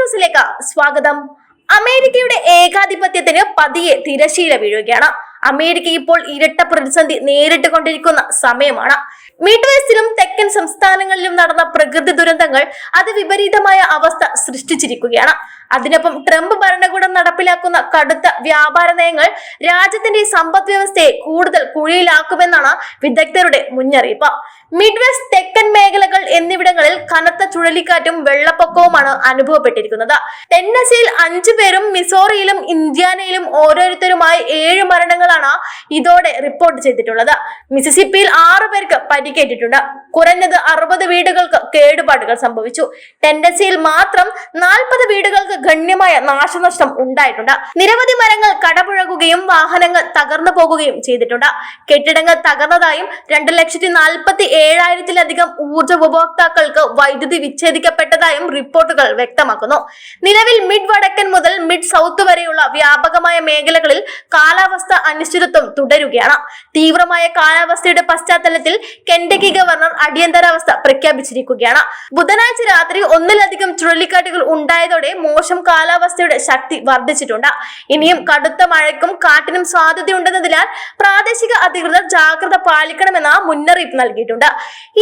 ന്യൂസിലേക്ക് സ്വാഗതം. അമേരിക്കയുടെ ഏകാധിപത്യത്തിന് പതിയെ തിരശീല വീഴുകയാണ്. അമേരിക്ക ഇപ്പോൾ ഇരട്ട പ്രതിസന്ധി നേരിട്ട് കൊണ്ടിരിക്കുന്ന സമയമാണ്. മിഡ് വെസ്റ്റിലും തെക്കൻ സംസ്ഥാനങ്ങളിലും നടന്ന പ്രകൃതി ദുരന്തങ്ങൾ അത് വിപരീതമായ അവസ്ഥ സൃഷ്ടിച്ചിരിക്കുകയാണ്. അതിനൊപ്പം ട്രംപ് ഭരണകൂടം നടപ്പിലാക്കുന്ന കടുത്ത വ്യാപാര നയങ്ങൾ രാജ്യത്തിന്റെ സമ്പദ് വ്യവസ്ഥയെ കൂടുതൽ കുഴിയിലാക്കുമെന്നാണ് വിദഗ്ധരുടെ മുന്നറിയിപ്പ്. മിഡ്വെസ്റ്റ് തെക്കൻ മേഖലകൾ എന്നിവിടങ്ങളിൽ കനത്ത ചുഴലിക്കാറ്റും വെള്ളപ്പൊക്കവുമാണ് അനുഭവപ്പെട്ടിരിക്കുന്നത്. ടെന്നസിയിൽ അഞ്ചു പേരും മിസോറിയിലും ഇന്ത്യാനയിലും ഓരോരുത്തരുമായി ഏഴ് മരണങ്ങളാണ് ഇതോടെ റിപ്പോർട്ട് ചെയ്തിട്ടുള്ളത്. മിസിസിപ്പിയിൽ ആറു പേർക്ക് പരിക്കേറ്റിട്ടുണ്ട്. കുറഞ്ഞത് അറുപത് വീടുകൾക്ക് കേടുപാടുകൾ സംഭവിച്ചു. ടെൻഡസിയിൽ മാത്രം നാൽപ്പത് വീടുകൾക്ക് ഗണ്യമായ നാശനഷ്ടം ഉണ്ടായിട്ടുണ്ട്. നിരവധി മരങ്ങൾ കടപുഴകുകയും വാഹനങ്ങൾ തകർന്നു പോകുകയും ചെയ്തിട്ടുണ്ട്. കെട്ടിടങ്ങൾ തകർന്നതായും രണ്ട് ലക്ഷത്തി നാൽപ്പത്തി ഏഴായിരത്തിലധികം ഊർജ ഉപഭോക്താക്കൾക്ക് വൈദ്യുതി വിച്ഛേദിക്കപ്പെട്ടതായും റിപ്പോർട്ടുകൾ വ്യക്തമാക്കുന്നു. നിലവിൽ മിഡ് വടക്കൻ മുതൽ മിഡ് സൗത്ത് വരെയുള്ള വ്യാപകമായ മേഖലകളിൽ കാലാവസ്ഥ അനിശ്ചിതത്വം തുടരുകയാണ്. തീവ്രമായ കാലാവസ്ഥയുടെ പശ്ചാത്തലത്തിൽ കെൻഡക്കി ഗവർണർ അടിയന്തരാവസ്ഥ പ്രഖ്യാപിച്ചിരിക്കുകയാണ്. ബുധനാഴ്ച രാത്രി ഒന്നിലധികം ചുഴലിക്കാറ്റുകൾ ഉണ്ടായതോടെ മോശം കാലാവസ്ഥയുടെ ശക്തി വർദ്ധിച്ചിട്ടുണ്ട്. ഇനിയും കടുത്ത മഴയ്ക്കും കാറ്റിനും സാധ്യതയുണ്ടെന്നതിനാൽ പ്രാദേശിക അധികൃതർ ജാഗ്രത പാലിക്കണമെന്ന മുന്നറിയിപ്പ് നൽകിയിട്ടുണ്ട്.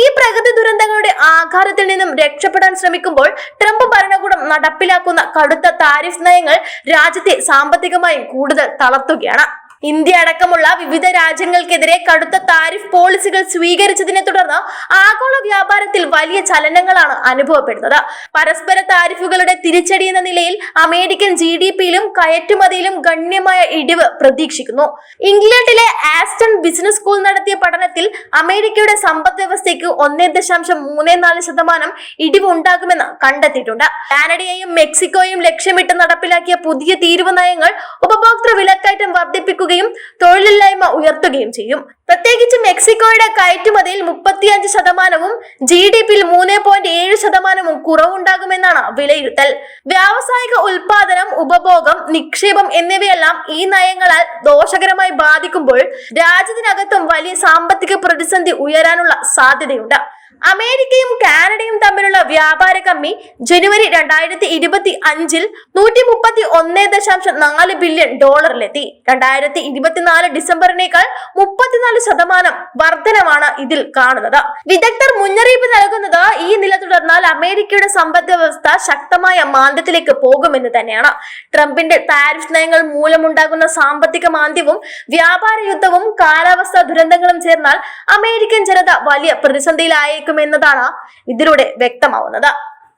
ഈ പ്രകൃതി ദുരന്തങ്ങളുടെ ആഘാതത്തിൽ നിന്നും രക്ഷപ്പെടാൻ ശ്രമിക്കുമ്പോൾ ട്രംപ് ഭരണകൂടം നടപ്പിലാക്കുന്ന കടുത്ത താരിഫ് നയങ്ങൾ രാജ്യത്തെ സാമ്പത്തികമായും കൂടുതൽ തളർത്തുകയാണ്. ഇന്ത്യ അടക്കമുള്ള വിവിധ രാജ്യങ്ങൾക്കെതിരെ കടുത്ത താരിഫ് പോളിസികൾ സ്വീകരിച്ചതിനെ തുടർന്ന് ആഗോള വ്യാപാരത്തിൽ വലിയ ചലനങ്ങളാണ് അനുഭവപ്പെടുന്നത്. പരസ്പര താരിഫുകളുടെ തിരിച്ചടി എന്ന നിലയിൽ അമേരിക്കൻ ജി ഡി പിയിലും കയറ്റുമതിയിലും ഗണ്യമായ ഇടിവ് പ്രതീക്ഷിക്കുന്നു. ഇംഗ്ലണ്ടിലെ ആസ്റ്റൺ ബിസിനസ് സ്കൂൾ നടത്തിയ പഠനത്തിൽ അമേരിക്കയുടെ സമ്പദ് വ്യവസ്ഥയ്ക്ക് ഒന്നേ ദശാംശം മൂന്നേ നാല് ശതമാനം ഇടിവ് ഉണ്ടാകുമെന്ന് കണ്ടെത്തിയിട്ടുണ്ട്. കാനഡയെയും മെക്സിക്കോയും ലക്ഷ്യമിട്ട് നടപ്പിലാക്കിയ പുതിയ തീരുവ നയങ്ങൾ ഉപഭോക്തൃ വിലക്കയറ്റം വർദ്ധിപ്പിക്കുകയും തൊഴിലില്ലായ്മ ഉയർത്തുകയും ചെയ്യും. പ്രത്യേകിച്ച് മെക്സിക്കോയുടെ കയറ്റുമതിയിൽ മുപ്പത്തിയഞ്ച് ശതമാനവും ജി ഡി പിയിൽ മൂന്ന് പോയിന്റ് ഏഴ് ശതമാനവും കുറവുണ്ടാകുമെന്നാണ് വിലയിരുത്തൽ. വ്യാവസായിക ഉൽപാദനം ഉപഭോഗം നിക്ഷേപം എന്നിവയെല്ലാം ഈ നയങ്ങളാൽ ദോഷകരമായി ബാധിക്കുമ്പോൾ രാജ്യത്തിനകത്തും വലിയ സാമ്പത്തിക പ്രതിസന്ധി ഉയരാനുള്ള സാധ്യതയുണ്ട്. അമേരിക്കയും കാനഡയും തമ്മിലുള്ള വ്യാപാര കമ്മി ജനുവരി രണ്ടായിരത്തി ഇരുപത്തി അഞ്ചിൽ നൂറ്റി മുപ്പത്തി ഒന്ന് ദശാംശം നാല് ബില്യൺ ഡോളറിലെത്തി. രണ്ടായിരത്തി ഇരുപത്തിനാല് ഡിസംബറിനേക്കാൾ മുപ്പത്തിനാല് ശതമാനം വർധനമാണ് ഇതിൽ കാണുന്നത്. വിദഗ്ധർ മുന്നറിയിപ്പ് നൽകുന്നത് ഈ നില തുടർന്നാൽ അമേരിക്കയുടെ സമ്പദ് വ്യവസ്ഥ ശക്തമായ മാന്ദ്യത്തിലേക്ക് പോകുമെന്ന് തന്നെയാണ്. ട്രംപിന്റെ താരിഫ് നയങ്ങൾ മൂലമുണ്ടാകുന്ന സാമ്പത്തിക മാന്ദ്യവും വ്യാപാര യുദ്ധവും കാലാവസ്ഥാ ദുരന്തങ്ങളും ചേർന്നാൽ അമേരിക്കൻ ജനത വലിയ പ്രതിസന്ധിയിലായേക്കുമെന്നതാണ് ഇതിലൂടെ വ്യക്തമാവുന്നത്.